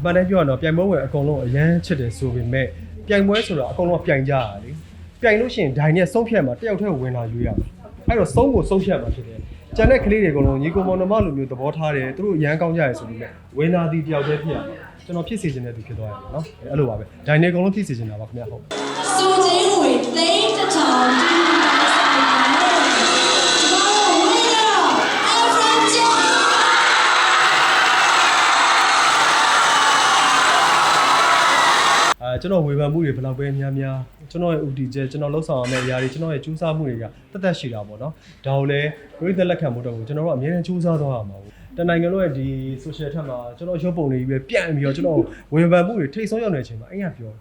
အမှန်တမ်းပြောရတော့ပြိုင်ပွဲဝင်အကုန်လုံးအရန်ချစ်တယ်ဆိုပေမဲ့ပြိုင်ပွဲဆိုတော့အကုန်လုံးကပြိုင်ကြရတာလေပြိုင်လို့ရှိရင်ဒိုင်နဲ့ဆုံးဖြတ်မှာတယောက်တည်းဝင်လာရွေးရမှာအဲ့တော့ဆုံးကိုဆုံးဖြတ်မှာဖြစ်တယ်ကျန်တဲ့ကလေးတွေအကုန်လုံးညီကိုမောင်နှမလိုမျိုးသဘောထားတယ်သူတို့အရန်ကောင်းကြရဆိုပေမဲ့ဝင်လာသည်တယောက်တည်းဖြစ်ရမှာကျွန်တော်ဖြစ်စေချင်တဲ့သူဖြစ်သွားရတယ်နော်အဲ့လိုပါပဲဒိုင်နဲ့အကုန်လုံးဖြစ်စေချင်တာပါခင်ဗျဟုတ် ကျွန်တော်ဝေဖန်မှုတွေဘယ်လောက်ပဲများများကျွန်တော်ရဲ့ UT ကျကျွန်တော်လှုပ်ဆောင်ရမယ့်အရာတွေကျွန်တော်ရဲ့ကြိုးစားမှုတွေကတက်တက်ရှိတာပေါ့နော်ဒါကိုလည်းပြည့်သက်လက်ခံမှုတော့ကိုကျွန်တော်တို့အများကြီးကြိုးစားသွားရမှာပေါ့တနိုင်ငံလုံးရဲ့ဒီ social ထက်မှာကျွန်တော်ရုပ်ပုံတွေကြီးပဲပြန့်ပြီးတော့ကျွန်တော်ဝေဖန်မှုတွေထိတ်ဆုံးရောက်နေတဲ့အချိန်မှာအဲ့ရပြော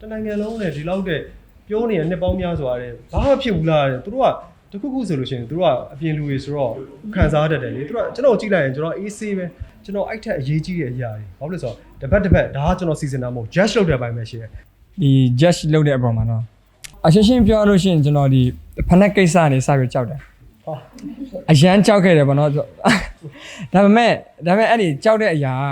တနိုင်ငံလုံးနဲ့ဒီလောက်တဲ့ပြောနေတဲ့နှစ်ပေါင်းများစွာတဲ့ဘာမှဖြစ်ဘူးလားတဲ့သူတို့ကတခုခုဆိုလို့ရှိရင်သူတို့ကအပြင်လူတွေဆိုတော့ခံစားတတ်တယ်လေသူတို့ကကျွန်တော်ကြည့်လိုက်ရင်ကျွန်တော် AC ပဲ ကျွန်တော်အဲ့ထက်အရေးကြီးတဲ့အရာတွေဘာလို့လဲဆိုတော့တစ်ပတ်တစ်ပတ်ဒါကကျွန်တော်စီစဉ်တာမဟုတ် judge လုပ်တဲ့အပိုင်းပဲရှိတယ်ဒီ judge လုပ်တဲ့အပေါ်မှာတော့အရှင်းရှင်းပြောလို့ရှိရင်ကျွန်တော်ဒီဖနက်ကိစ္စနေစပြီးကြောက်တယ်ဟာအရန်ကြောက်ခဲ့တယ်ဗောနော်ဆိုဒါပေမဲ့ဒါပေမဲ့အဲ့ဒီကြောက်တဲ့အရာက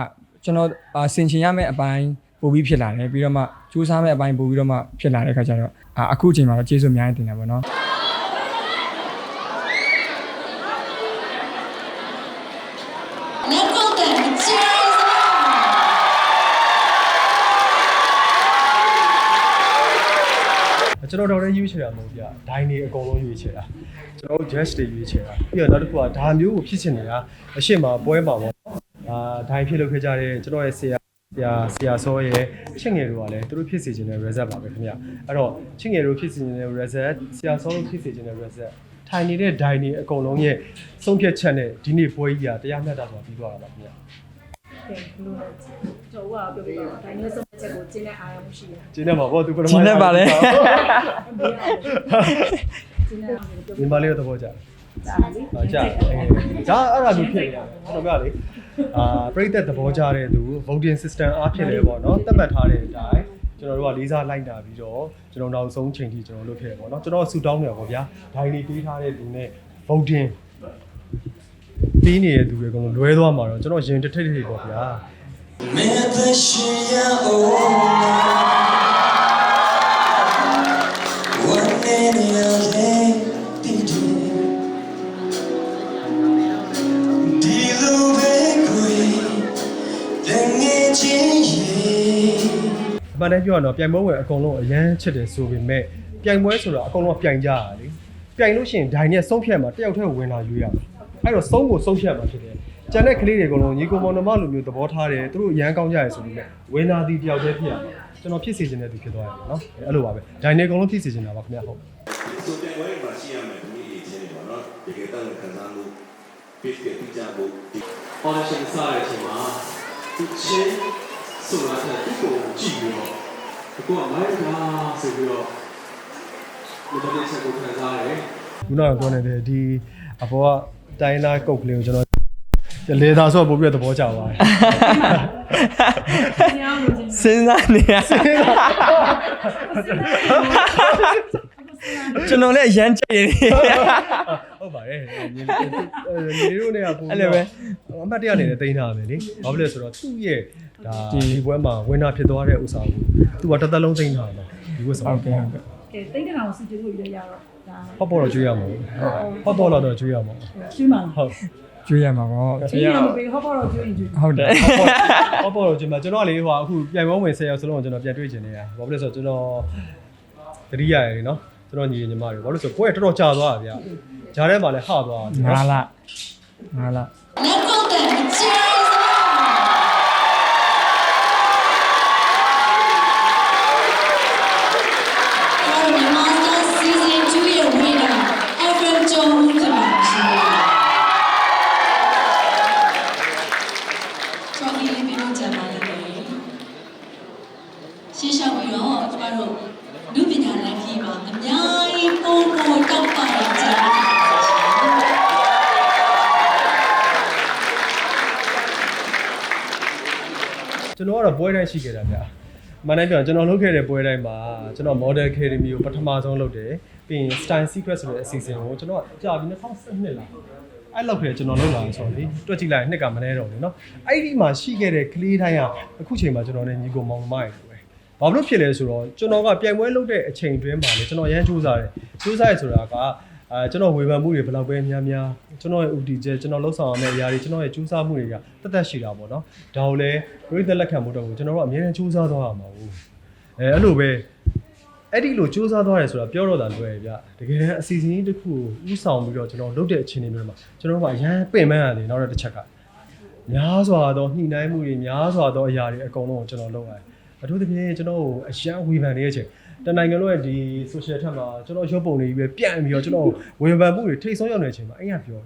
ကျွန်တော်အာဆင်ချင်ရမယ့်အပိုင်းပို့ပြီးဖြစ်လာတယ်ပြီးတော့မှစူးစမ်းမယ့်အပိုင်းပို့ပြီးတော့မှဖြစ်လာတဲ့ခါကျတော့အာအခုအချိန်မှာတော့ကျေးဇူးအများကြီးတင်တယ်ဗောနော် လက်ကောက်တဲ့အကျဉ်းဆုံး ကျွန်တော်တော့လည်းရွေးချယ်တာမဟုတ်ဗျဒိုင်းနေအကုန်လုံးရွေးချယ်တာကျွန်တော်တို့ judge တွေရွေးချယ်တာပြီးတော့နောက်တစ်ခုကဒါမျိုးကိုဖြစ်ချင်နေတာအရှိမပွဲမှာပေါ့အာဒိုင်းဖြစ်လို့ခဲ့ကြတဲ့ကျွန်တော်ရဲ့ဆရာဆရာဆရာစောရဲ့ချစ်ငယ်တို့ကလည်းသူတို့ဖြစ်စေချင်တဲ့ result ပါပဲခင်ဗျအဲ့တော့ချစ်ငယ်တို့ဖြစ်စေချင်တဲ့ result ဆရာစောတို့ဖြစ်စေချင်တဲ့ result ထိုင်နေတဲ့ဒိုင်းနေအကုန်လုံးရဲ့ဆုံးဖြတ်ချက်နဲ့ဒီနေ့ပွဲကြီးကတရားမျှတစွာပြီးသွားတာပါခင်ဗျ ကဲဘလို့လဲကျွန်တော်ကပြောပြပါဒါနဲ့ဆုံးချက်ကိုကျင်းတဲ့အားရမှုရှိတယ်ကျင်းနေမှာပေါ့သူပထမကျင်းနေပါလေကျင်းတဲ့အားကိုပြောညီမလေးတို့သဘောကျတယ်တာလေဟာကြာအဲဒါအဲ့ဒါမျိုးဖြစ်နေတာကျွန်တော်ကလေအာပြိသက်သဘောကျတဲ့သူ voting system အားဖြင့်လေပေါ့နော်သတ်မှတ်ထားတဲ့အတိုင်းကျွန်တော်တို့ကလေးစားလိုက်တာပြီးတော့ကျွန်တော်နောက်ဆုံးချိန်ထိကျွန်တော်လုပ်ခဲ့တယ်ပေါ့နော်ကျွန်တော်ဆူတောင်းနေပါဗျာဒိုင်လီပေးထားတဲ့သူနဲ့ voting ပြီးနေတဲ့သူတွေကတော့လွဲသွားမှာတော့ကျွန်တော်ရင်တစ်ထိတ်ထိတ်ပေါ့ဗျာအမှန်တမ်းပြောရတော့ပြိုင်ပွဲဝင်အကုန်လုံးအရန်ချစ်တယ်ဆိုပေမဲ့ပြိုင်ပွဲဆိုတော့အကုန်လုံးကပြိုင်ကြရတာလေပြိုင်လို့ရှိရင်ဒိုင်နဲ့ဆုံးဖြတ်မှာတယောက်တည်းဝင်လာရွေးရမှာ အဲ့တော့ဆုံးကိုဆုံးဖြတ်မှာဖြစ်တယ်ကျန်တဲ့ကလေးတွေအကုန်လုံးညီကိုမောင်နှမလိုမျိုးသဘောထားတယ်သူတို့အရန်ကောင်းကြရဆိုပေမဲ့ဝင်လာသည်တယောက်တည်းဖြစ်ရမှာကျွန်တော်ဖြစ်စေချင်တဲ့သူဖြစ်သွားရတယ်နော်အဲ့လိုပါပဲဒိုင်နဲ့အကုန်လုံးဖြစ်စေချင်တာပါခင်ဗျဟုတ်ဆိုတဲ့ဝိုင်းမှာရှိရမယ်ဒီအချင်းတွေပေါ့နော်တကယ်တော့ခံစားမှု pitch ပြပြကြဖို့ audition စတဲ့အချိန်မှာသူချင်းဆိုတာကသူ့ကိုကြည့်ပြီးတော့အခုကမိုင်းကားဆိုပြီးတော့ဒီတစ်ချက်ကိုခံစားရတယ်ခုနကပြောနေတဲ့ဒီအပေါ်က တိုင်းလာကုတ်ကလေးကိုကျွန်တော်လေသာဆိုတော့ပို့ပြီးတော့သဘောကျသွားတယ်ညောင်းလို့ချင်းစဉ်းစားနေရကျွန်တော်လည်းအရန်ကြိုက်ရတယ်ဟုတ်ပါတယ်ညီညီတို့နဲ့ကပုံအဲ့လိုပဲအမှတ်တရအနေနဲ့တင်ထားမယ်လေဘာဖြစ်လဲဆိုတော့သူ့ရဲ့ဒါဒီပွဲမှာဝင်းနာဖြစ်သွားတဲ့ဥစ္စာကိုသူကတစ်သက်လုံးသိမ်းထားတာဒီဝတ်ဆောင်ဟုတ်ကဲ့ဟုတ်ကဲ့ကဲတိတ်တကောင်စုကျင်းလို့ရရတော့ဒါ ဟော့ပေါ်တော့ကျွေးရမှာဟော့ပေါ်တော့ကျွေးရမှာကျွေးမှာဟုတ်ကျွေးရမှာပေါ့ကျွေးရမပေးဟောပေါ်တော့ကျွေးရင်ကျွေးဟုတ်တယ်ဟော့ပေါ်တော့ကျွေးမှာကျွန်တော်ကလေဟိုအခုပြိုင်ပွဲဝင်10ရောက်စလုံးကိုကျွန်တော်ပြန်တွေ့ချင်နေတာဘာဖြစ်လဲဆိုတော့ကျွန်တော်တတိယရယ်နော်ကျွန်တော်ညီညီမတွေဘာလို့ဆိုပွဲတော်တော်ကြာသွားတာဗျဂျားထဲမှာလည်းဟသွားတာငါလာငါလာ လက်ကောက်တဲ့အကျဉ်းဆုံး Our Master Season 2ရဲ့ winner Alfred John ဖြစ်ပါရှင်။ trophy လေးပြလို့ကြပါလိမ့်မယ်။ရှင်းရှင်းပြီးတော့ကျမတို့လူပညာလမ်းကြီးပါအများကြီးပုံပေါ်တောက်ပါရကြပါရှင်။ ကျွန်တော်ကတော့ပွဲတိုင်းရှိခဲ့တာဗျမန်တိုင်းပြောကျွန်တော်လုပ်ခဲ့တဲ့ပွဲတိုင်းမှာကျွန်တော် model academy ကိုပထမဆုံးလုပ်တယ်ပြီးရင် style secret ဆိုတဲ့အစီအစဉ်ကိုကျွန်တော်ကြာပြီး2012လား အဲ့လောက်ပဲကျွန်တော်လုပ်လာဆိုတော့လေတွက်ကြည့်လိုက်ရင်နှစ်ကမနေတော့ဘူးเนาะအဲ့ဒီမှာရှိခဲ့တဲ့ကလေးတိုင်းကအခုချိန်မှာကျွန်တော်နဲ့ညီကိုမောင်မိုင်းပဲဘာလို့ဖြစ်လဲဆိုတော့ကျွန်တော်ကပြိုင်ပွဲလုပ်တဲ့အချိန်တွင်းမှာလေကျွန်တော်ရမ်းစူးစမ်းတယ်စူးစမ်းရဆိုတာက အဲကျွန်တော်ဝေဖန်မှုတွေဘယ်လောက်ပဲများများကျွန်တော်ရဲ့ UD ကျကျွန်တော်လှုပ်ဆောင်ရမယ့်အရာတွေကျွန်တော်ရဲ့စူးစမ်းမှုတွေကတက်တက်ရှိတာပေါ့နော်ဒါကိုလည်းပြည်သက်လက်ခံမှုတော့ကိုကျွန်တော်တို့အများကြီးစူးစမ်းသွားရမှာဘူးအဲအဲ့လိုပဲအဲ့ဒီလိုစူးစမ်းသွားတယ်ဆိုတာပြောတော့တာလွယ်ဗျတကယ်တမ်းအစီအစဉ်ကြီးတစ်ခုကိုဥဆောင်ပြီးတော့ကျွန်တော်လုပ်တဲ့အချိန်တွေမျိုးမှာကျွန်တော်တို့ကအရန်ပင်ပန်းရတယ်နောက်တစ်ချက်ကများစွာသောညှိနှိုင်းမှုတွေများစွာသောအရာတွေအကုန်လုံးကိုကျွန်တော်လုပ်ရတယ်အထူးသဖြင့်ကျွန်တော်ကိုအရန်ဝေဖန်နေတဲ့အချိန် တနိုင်ငံလုံးရဲ့ဒီ social ထက်မှာကျွန်တော်ရုပ်ပုံတွေကြီးပဲပြန့်ပြီးတော့ကျွန်တော်ဝေဖန်မှုတွေထိတ်ဆုံးရောက်နေတဲ့အချိန်မှာအဲ့ရပြော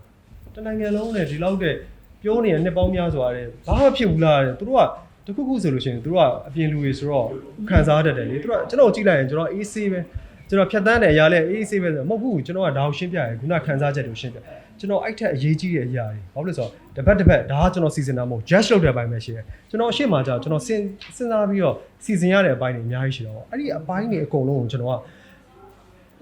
တနိုင်ငံလုံးနဲ့ဒီလောက်တဲ့ပြောနေတဲ့နှစ်ပေါင်းများစွာတဲ့ဘာမှဖြစ်ဘူးလားတဲ့သူတို့ကတခုခုဆိုလို့ရှိရင်သူတို့ကအပြင်လူတွေဆိုတော့ခံစားတတ်တယ်လေသူတို့ကကျွန်တော်ကြည့်လိုက်ရင်ကျွန်တော်အေးဆေးပဲကျွန်တော်ဖြတ်တန်းတဲ့အရာလဲအေးဆေးပဲဆိုတော့မဟုတ်ဘူးကျွန်တော်ကဒါကိုရှင်းပြရယ်ခုနခံစားချက်တွေကိုရှင်းပြ ကျွန်တော်အဲ့ထက်အရေးကြီးတဲ့အရာတွေဘာလို့လဲဆိုတော့တစ်ပတ်တစ်ပတ်ဒါကကျွန်တော်စီစဉ်တာမဟုတ် just လုပ်တဲ့အပိုင်းပဲရှိတယ်ကျွန်တော်အရှိမကြောကျွန်တော်စဉ်စဉ်းစားပြီးတော့စီစဉ်ရတဲ့အပိုင်းတွေအများကြီးရှိတော့အဲ့ဒီအပိုင်းတွေအကုန်လုံးကိုကျွန်တော်က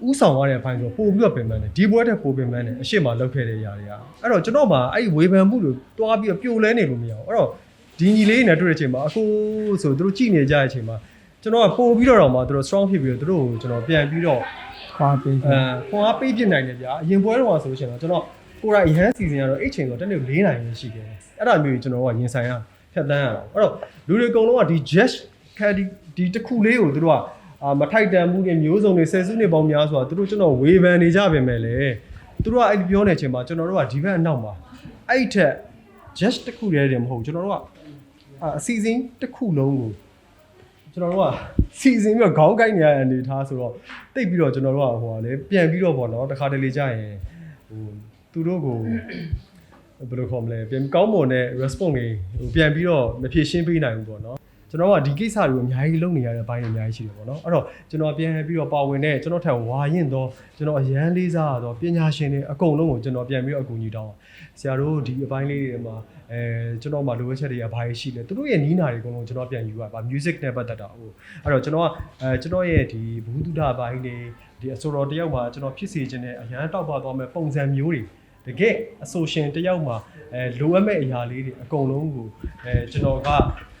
ဥဆောင်ရတဲ့အပိုင်းဆိုပို့ပြီးတော့ပင်ပန်းတယ်ဒီဘွဲတဲ့ပို့ပင်ပန်းတယ်အရှိမလောက်ခဲ့တဲ့အရာတွေကအဲ့တော့ကျွန်တော်မှအဲ့ဒီဝေဖန်မှုတွေတွားပြီးတော့ပြိုလဲနေလို့မရဘူးအဲ့တော့ဒီညီလေးနဲ့တွေ့တဲ့အချိန်မှာအခုဆိုသူတို့ကြည်နေကြတဲ့အချိန်မှာကျွန်တော်ကပို့ပြီးတော့တော့မှသူတို့ strong ဖြစ်ပြီးတော့သူတို့ကိုကျွန်တော်ပြန်ပြီးတော့ခွာပေးအဲတယ်ခွန်အားပေးပြနိုင်တယ်ဗျာအရင်ပွဲတော့ဆိုလို့ရှိရင်တော့ကျွန်တော် ကိုယ်တိုင်အရန်စီစဉ်ရတော့အဲ့ချိန်ဆိုတက်နေ၄နိုင်ရရှိတယ်အဲ့ဒါမျိုးကြီးကျွန်တော်ကရင်ဆိုင်ရဖြတ်တန်းရတော့အဲ့တော့လူတွေအကုန်လုံးကဒီ just ခက်ဒီဒီတစ်ခုလေးကိုသူတို့ကအာမထိုက်တန်မှုတွေမျိုးစုံတွေဆယ်စုနှစ်ပေါင်းများစွာသူတို့ကျွန်တော်ဝေဖန်နေကြပြင်မဲ့လေသူတို့ကအဲ့ဒီပြောနေချိန်မှာကျွန်တော်တို့ကဒီဘက်အနောက်မှာအဲ့ထက် just တစ်ခုတည်းတည်းမဟုတ်ဘူးကျွန်တော်တို့ကအအစီအစဉ်တစ်ခုလုံးကိုကျွန်တော်တို့ကစီစဉ်ပြီးတော့ခေါင်းကိုက်နေရတဲ့အနေထားဆိုတော့တိတ်ပြီးတော့ကျွန်တော်တို့ကဟိုကလေပြန်ပြီးတော့ပေါ့နော်တခါတလေကြာရင်ဟို သူတို့ကိုဘယ်လိုခေါ်မလဲပြန်ကောင်းမွန်တဲ့ response တွေဟိုပြန်ပြီးတော့မဖြေရှင်းပေးနိုင်ဘူးပေါ့နော်ကျွန်တော်ကဒီကိစ္စတွေကိုအများကြီးလုပ်နေရတဲ့ဘိုင်းတွေအများကြီးရှိတယ်ပေါ့နော်အဲ့တော့ကျွန်တော်ပြန်ပြီးတော့ပါဝင်တဲ့ကျွန်တော်ထံဝါရင်တော့ကျွန်တော်အရန်လေးစားရတော့ပညာရှင်တွေအကုန်လုံးကိုကျွန်တော်ပြန်ပြီးတော့အကူအညီတောင်းဆရာတို့ဒီအပိုင်းလေးတွေမှာအဲကျွန်တော်မှလိုအပ်ချက်တွေကဘာတွေရှိလဲသူတို့ရဲ့နီးနာတွေအကုန်လုံးကျွန်တော်ပြန်ယူရပါ music နဲ့ပတ်သက်တာဟိုအဲ့တော့ကျွန်တော်ကအဲကျွန်တော်ရဲ့ဒီဘ ഹു တုဒဘိုင်းတွေဒီအဆိုတော်တယောက်မှာကျွန်တော်ဖြစ်စေခြင်းနဲ့အရန်တောက်ပါသွားမဲ့ပုံစံမျိုးတွေ တကယ်အဆိုရှင်တယောက်မှာအဲလိုအပ်မဲ့အရာလေးတွေအကုန်လုံးကိုအဲကျွန်တော်က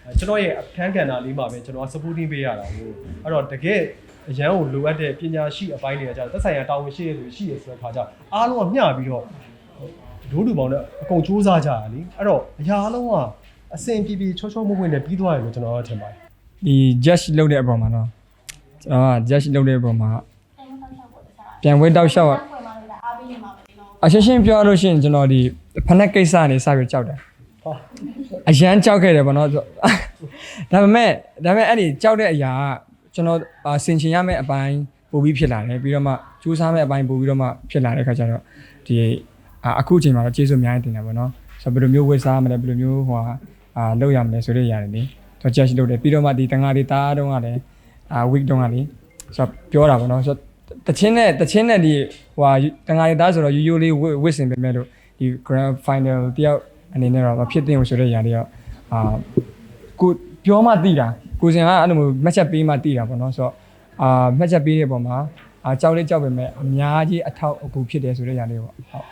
အဲကျွန်တော်ရဲ့အခန်းကဏ္ဍလေးမှာပဲကျွန်တော်က supporting ပေးရတာဟိုအဲ့တော့တကယ်အရန်ကိုလိုအပ်တဲ့ပညာရှိအပိုင်းတွေကကြာသက်ဆိုင်ရာတာဝန်ရှိရသူရှိရဆိုတဲ့ခါကျအားလုံးကမျှပြီးတော့ဒိုးလူပေါင်းနဲ့အကုန်စူးစမ်းကြရလीအဲ့တော့အရာအလုံးကအစင်ပြေပြေချောချောမွေ့မွေ့နဲ့ပြီးသွားတယ်လို့ကျွန်တော်ကထင်ပါတယ်ဒီ judge လုပ်တဲ့အပေါ်မှာတော့ကျွန်တော်က judge လုပ်တဲ့အပေါ်မှာပြန်ဝဲတောက်လျှောက် အရှင်းရှင်းပြောရလို့ရှိရင်ကျွန်တော်ဒီဖနက်ကိစ္စနေစပြီးကြောက်တယ်ဟာအရန်ကြောက်ခဲ့တယ်ဗောနော်ဆိုဒါပေမဲ့ဒါပေမဲ့အဲ့ဒီကြောက်တဲ့အရာကကျွန်တော်အာဆင်ချင်ရမယ့်အပိုင်းပို့ပြီးဖြစ်လာတယ်ပြီးတော့မှကြိုးစားမယ့်အပိုင်းပို့ပြီးတော့မှဖြစ်လာတဲ့ခါကျတော့ဒီအာအခုအချိန်မှာတော့ကျေးဇူးအများကြီးတင်တယ်ဗောနော်ဆိုတော့ဘယ်လိုမျိုးဝတ်စားမလဲဘယ်လိုမျိုးဟိုဟာအာလုပ်ရမလဲဆိုတဲ့ຢာတွေလေတော့ judge လုပ်တယ်ပြီးတော့မှဒီတန်ဃာတွေတားတုန်းကလည်းအာ week တုန်းကလေဆိုတော့ပြောတာဗောနော်ဆိုတော့ တချင်းနဲ့တချင်းနဲ့ဒီဟိုဟာတန်ဃာတွေတားဆိုတော့ရိုးရိုးလေးဝတ်ဝတ်စင်ပဲမဲ့လို့ဒီ grand final တယောက်အနေနဲ့တော့မဖြစ်သင့်ဘူးဆိုတဲ့ຢာတွေရောအာကိုပြောမှသိတာကိုစင်ကအဲ့လိုမျိုးမှတ်ချက်ပေးမှသိတာပေါ့နော်ဆိုတော့အာမှတ်ချက်ပေးတဲ့ပုံမှာအာကြောက်လေးကြောက်ပဲမဲ့အများကြီးအထောက်အကူဖြစ်တယ်ဆိုတဲ့ຢာလေးပေါ့ဟုတ်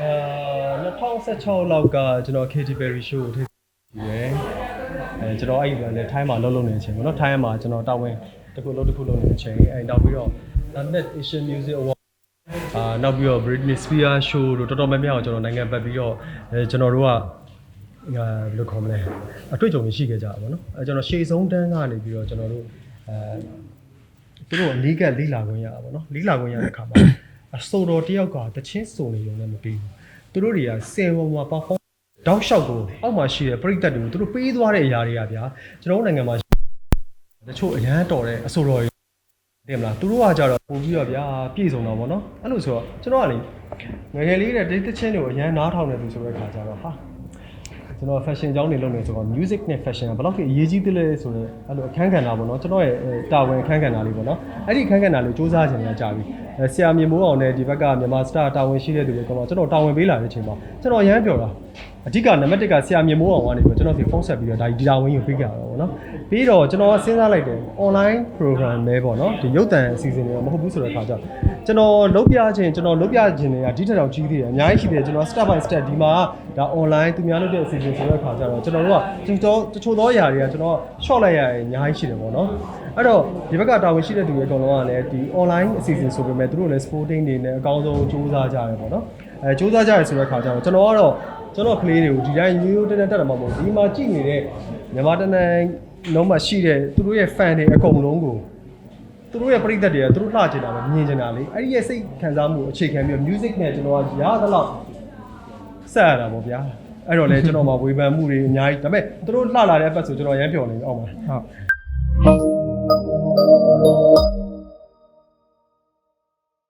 အဲ2016လောက်ကကျွန်တော် Katy Perry show ကိုထည့်ကြည့်ရယ်အဲကျွန်တော်အဲ့ဒီကလည်းထိုင်းမှာလှုပ်လှုပ်နေတဲ့အချိန်ပေါ့နော်ထိုင်းမှာကျွန်တော်တာဝန်တစ်ခုလုံးတစ်ခုလုံးနေတဲ့အချိန်အဲနောက်ပြီးတော့ Net Asian Music Award အာနောက်ပြီးတော့ Britney Spears show တို့တော်တော်များများကိုကျွန်တော်နိုင်ငံပတ်ပြီးတော့အဲကျွန်တော်တို့ကငါဘယ်လိုခေါ်မလဲအတွေ့အကြုံတွေရှိခဲ့ကြတာပေါ့နော်အဲကျွန်တော်ရှေ့ဆုံးတန်းကနေပြီးတော့ကျွန်တော်တို့အဲသူတို့အနီးကပ်လီလာခွင့်ရတာပေါ့နော်လီလာခွင့်ရတဲ့အခါမှာအဆိုတော်တယောက်ကတချင်းစုံနေရုံနဲ့မပြီးဘူးသူတို့တွေကစင်ပေါ်မှာ perform တောက်လျှောက်ကိုအောက်မှာရှိတဲ့ပရိသတ်တွေကိုသူတို့ပေးသွားတဲ့အရာတွေကဗျာကျွန်တော်တို့နိုင်ငံမှာတချို့အရန်တော်တဲ့အဆိုတော်တွေ တင်မလားသူတို့ကကြတော့ပို့ပြီးတော့ဗျာပြည့်စုံတော့ဗောနော်အဲ့လိုဆိုတော့ကျွန်တော်ကလေငယ်ငယ်လေးတဲ့ဒိတ်တချင်းတွေကိုအရန်နားထောင်နေသူဆိုတဲ့ခါကျတော့ဟာ ကျွန်တော် fashion ကြောင်းနေလုပ်နေဆိုတော့ music နဲ့ fashion ကဘယ်လောက်ကြီးအရေးကြီးသလဲဆိုတော့အဲ့လိုအခန်းကဏ္ဍပေါ့နော်ကျွန်တော်ရဲ့အဲတာဝန်အခန်းကဏ္ဍလေးပေါ့နော်အဲ့ဒီအခန်းကဏ္ဍလေးစူးစမ်းခြင်းလည်းကြာပြီအဲဆရာမြေမိုးအောင်နဲ့ဒီဘက်ကမြန်မာစတာတာဝန်ရှိတဲ့သူတွေကတော့ကျွန်တော်တာဝန်ပေးလာတဲ့အချိန်မှာကျွန်တော်ရမ်းပြောတာအဓိကနံပါတ်1ကဆရာမြေမိုးအောင်ကနေပြီးတော့ကျွန်တော်ဒီဖုန်းဆက်ပြီးတော့ဒါဒီတာဝန်ကိုပေးကြတာပေါ့နော်ပြီးတော့ကျွန်တော်ကစဉ်းစားလိုက်တယ် online program ပဲပေါ့နော်ဒီရုပ်သံအစီအစဉ်တွေမဟုတ်ဘူးဆိုတဲ့အခါကျတော့ ကျွန်တော်လုပ်ပြခြင်းကျွန်တော်လုပ်ပြခြင်းတွေကဒီထက်တောင်ကြီးသေးတယ်အများကြီးရှိသေးတယ်ကျွန်တော် step by step ဒီမှာဒါ online သူများလုပ်တဲ့အစီအစဉ်ဆိုတဲ့အခါကျတော့ကျွန်တော်တို့ကကျွန်တော်တချို့သောအရာတွေကကျွန်တော် short လိုက်ရရင်အများကြီးရှိတယ်ပေါ့နော်အဲ့တော့ဒီဘက်ကတာဝန်ရှိတဲ့သူတွေအကုန်လုံးကလည်းဒီ online အစီအစဉ်ဆိုပေမဲ့သူတို့လည်း sporting တွေနဲ့အကောင်းဆုံးစူးစမ်းကြရတယ်ပေါ့နော်အဲစူးစမ်းကြရဆိုတဲ့အခါကျတော့ကျွန်တော်ကတော့ကျွန်တော်ကလေးတွေကိုဒီတိုင်းရိုးရိုးတန်းတန်းတက်တယ်မှာမဟုတ်ဘူးဒီမှာကြည့်နေတဲ့မြန်မာတနင်္လုံးမှာရှိတဲ့သူတို့ရဲ့ fan တွေအကုန်လုံးကို သူတို့ရဲ့ပရိသတ်တွေကသူတို့လှချင်တာပဲမြင်ချင်တာလေအဲ့ဒီရဲ့စိတ်ခံစားမှုအခြေခံပြီးတော့ music နဲ့ကျွန်တော်ကရသလောက်ဆက်ရတာပေါ့ဗျာအဲ့တော့လေကျွန်တော်မှာဝေဖန်မှုတွေအများကြီးဒါပေမဲ့သူတို့လှလာတဲ့အပတ်ဆိုကျွန်တော်ရမ်းပျော်နေပြီအောက်မှာဟုတ်